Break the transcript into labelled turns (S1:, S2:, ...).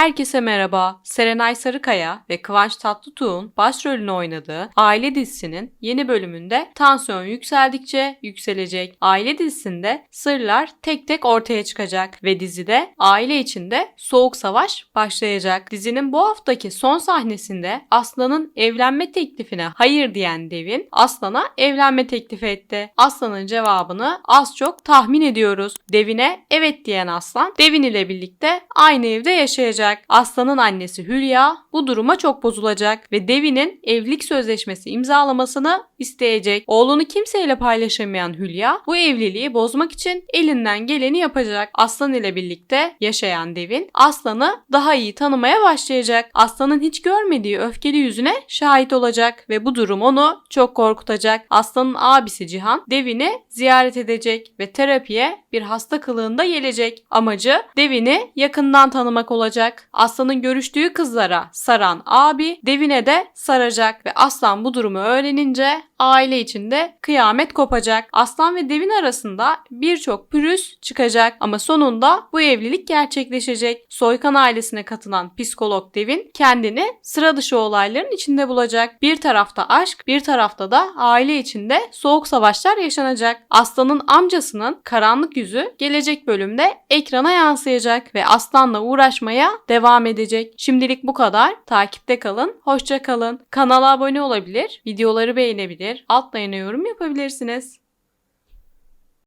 S1: Herkese merhaba. Serenay Sarıkaya ve Kıvanç Tatlıtuğ'un başrolünü oynadığı Aile dizisinin yeni bölümünde tansiyon yükseldikçe yükselecek. Aile dizisinde sırlar tek tek ortaya çıkacak ve dizide aile içinde soğuk savaş başlayacak. Dizinin bu haftaki son sahnesinde Aslan'ın evlenme teklifine hayır diyen Devin Aslan'a evlenme teklif etti. Aslan'ın cevabını az çok tahmin ediyoruz. Devin'e evet diyen Aslan Devin ile birlikte aynı evde yaşayacak. Aslan'ın annesi Hülya bu duruma çok bozulacak ve Devin'in evlilik sözleşmesi imzalamasını isteyecek. Oğlunu kimseyle paylaşamayan Hülya bu evliliği bozmak için elinden geleni yapacak. Aslan ile birlikte yaşayan Devin Aslan'ı daha iyi tanımaya başlayacak. Aslan'ın hiç görmediği öfkeli yüzüne şahit olacak ve bu durum onu çok korkutacak. Aslan'ın abisi Cihan Devin'i ziyaret edecek ve terapiye bir hasta kılığında gelecek. Amacı Devin'i yakından tanımak olacak. Aslan'ın görüştüğü kızlara saran abi Devin'e de saracak ve Aslan bu durumu öğrenince aile içinde kıyamet kopacak. Aslan ve Devin arasında birçok pürüz çıkacak ama sonunda bu evlilik gerçekleşecek. Soykan ailesine katılan psikolog Devin kendini sıra dışı olayların içinde bulacak. Bir tarafta aşk, bir tarafta da aile içinde soğuk savaşlar yaşanacak. Aslan'ın amcasının karanlık yüzü gelecek bölümde ekrana yansıyacak ve Aslan'la uğraşmaya devam edecek. Şimdilik bu kadar. Takipte kalın. Hoşça kalın. Kanala abone olabilir, videoları beğenebilir, altlarına yorum yapabilirsiniz.